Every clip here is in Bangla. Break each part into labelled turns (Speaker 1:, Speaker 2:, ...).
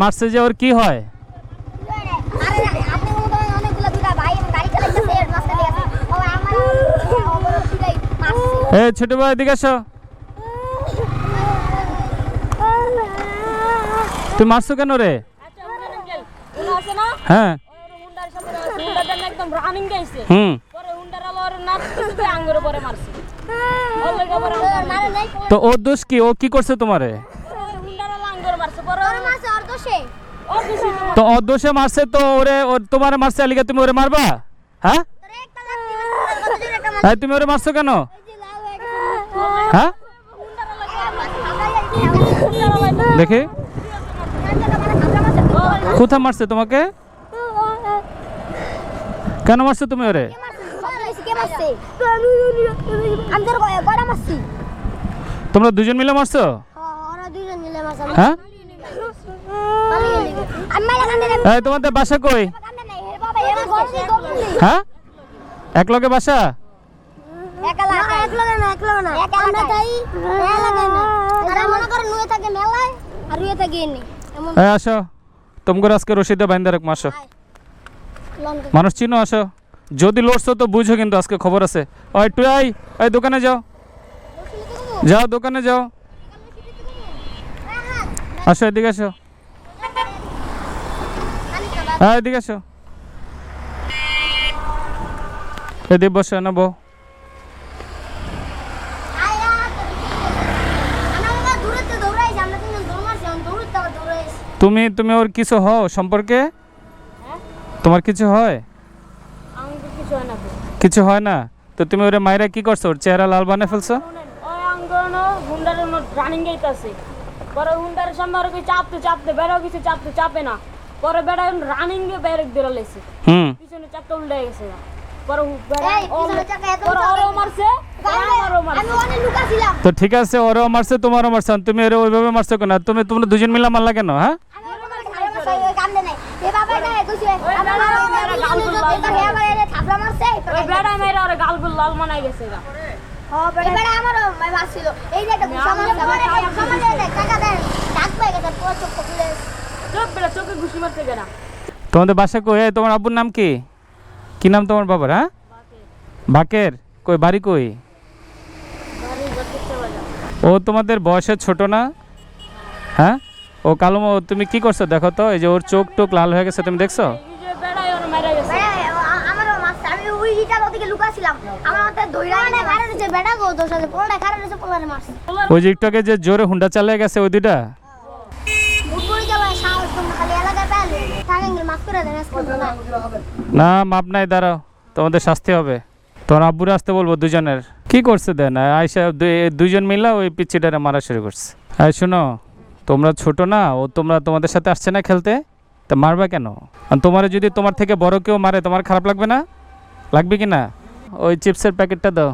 Speaker 1: মারছে যে ওর কি হয়
Speaker 2: মনে
Speaker 1: এই ছোট ভাই এদিকে আসো তুই মারছো কেন রে
Speaker 3: আচ্ছা
Speaker 1: হ্যাঁ হুম তো ওর দোষ কি ও কি করছে তোমারে
Speaker 3: হুন্ডার আলো আঙ্গুরে মারছে পরে
Speaker 2: তোর মারছে ওর দোষে
Speaker 3: ওর কিছু
Speaker 1: তো ওর মারছে তো ওরে তোমারে মারছে আলিকা তুমি ওরে মারবা? হ্যাঁ? এই তুমি ওরে মারছো কেন?
Speaker 2: হয়ে?
Speaker 1: দেখি। কোথায় মারছে তোমাকে? কেন মারছো তুমি ওরে? তোমরা দুজন মিলে মারছো?
Speaker 2: ওরা দুজন মিলে মারছে।
Speaker 1: হ্যাঁ? এই, তোমাদের বাসা কই? হ্যাঁ? এক লগে বাসা? আসো। আজকে মাসো মানুষ চিনো, আসো। যদি লড়ছো তো বুঝো কিন্তু আজকে খবর আছে। ওই আই এই দোকানে যাও। যাও, দোকানে যাও। আসো, এদিকে আসো। হ্যাঁ এদিকে আসো। এদিকে বসো না বউ তুমি তুমি ওর কিছু হও সম্পর্কে? তোমার কিছু হয়।
Speaker 3: কিছু হয় না? তো
Speaker 1: তুমি ওরে মায়েরা কি করছ? ওর চেহারা লাল বানিয়ে ফেলছো?
Speaker 3: পরে হুন্ডার সামনে আর কিছু চাপতে চাপতে বেড়াও কিছু চাপতে চাপে না। পরে বেড়া রানিং বেড়ে বেরো লেছে
Speaker 1: হুম।
Speaker 3: পিছনে চাকটা উল্টে গেছে। পরে বেড়া
Speaker 2: এই, পিছনে চাকা এত
Speaker 3: পরে
Speaker 2: উঁচা
Speaker 3: মারছে
Speaker 2: লুকাছিলাম।
Speaker 1: তো ঠিক আছে ওরও মারছে তোমারও মারছে। তুমি ওরে ওইভাবে মারছো কেন? আর তুমি তোমরা দুজন মিলে মারলা কেন হ্যাঁ।
Speaker 2: এ
Speaker 3: গেছে
Speaker 1: তোমাদের বাসা কই? তোমার আব্বুর নাম কি? কি নাম তোমার বাবার হ্যাঁ? বাকের। কই বাড়ি কই? ও তোমাদের বয়সে ছোট না? হ্যাঁ? ও কালো তুমি কি করছ দেখো তো এই যে ওর চোখ টোক লাল হয়ে গেছে তুমি দেখছ?
Speaker 3: এই যে বেড়াই ওরা মেরে গেছে।
Speaker 2: বেড়া, আ- আমারও মারছে। আমি ওই
Speaker 1: যে একটু আগে যে জোরে হুন্ডা চালিয়ে গেছে ওই দুইটা?
Speaker 2: না।
Speaker 1: মাপ নাই, দাঁড়াও, তোমাদের শাস্তি হবে। তোমার আব্বুরে আসতে বলব দুজনের। কি করছে দেন? আয়সা দুইজন মিলা ওই পিচ্ছিটারে মারা শুরু করছে। আর শোনো, তোমরা ছোট না, ও তোমরা তোমাদের সাথে আসছে না খেলতে, তা মারবা কেন? আর তোমার যদি তোমার থেকে বড় কেউ মারে, তোমার খারাপ লাগবে না? লাগবে কি না? ওই চিপসের প্যাকেটটা দাও।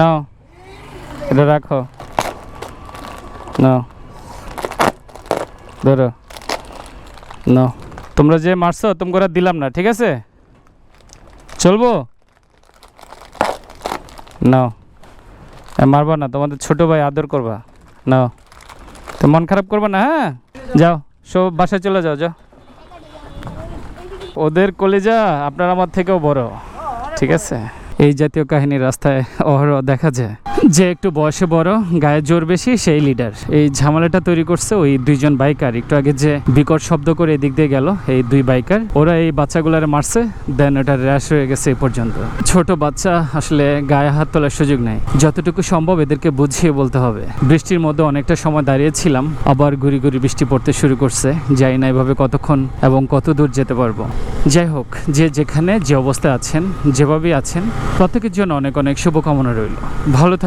Speaker 1: নাও, এটা রাখো। নাও ধরো। না। তোমরা যে মারছো তোমরা দিলাম না, ঠিক আছে? চলবো? নাও মারবা না, তোমাদের ছোট ভাই আদর করবা। নাও তো মন খারাপ করবা না হ্যাঁ? যাও, সব বাসায় চলে যাও যাও। ওদের কলেজা আপনার আমার থেকেও বড়, ঠিক আছে? এই জাতীয় কাহিনী রাস্তায় অহরহ দেখা যায়। যে একটু বয়সে বড়, গায়ে জোর বেশি, সেই লিডার এই ঝামেলাটা তৈরি করছে ওই দুইজন বাইকার একটু আগে যে বিকট শব্দ করে এদিক দিয়ে গেল এই দুই বাইকার ওরা এই বাচ্চাগুলারে মারছে, দেন ওটা র্যাশ হয়ে গেছে এই পর্যন্ত। ছোট বাচ্চা, আসলে গায়ে হাত তোলার সুযোগ নেই। যতটুকু সম্ভব এদেরকে বুঝিয়ে বলতে হবে। বৃষ্টির মধ্যে অনেকটা সময় দাঁড়িয়েছিলাম, আবার গুড়ি গুড়ি বৃষ্টি পড়তে শুরু করছে। যাই না এভাবে কতক্ষণ এবং কত দূর যেতে পারব। যাই হোক, যে যেখানে যে অবস্থায় আছেন, যেভাবেই আছেন, প্রত্যেকের জন্য অনেক অনেক শুভকামনা রইল। ভালো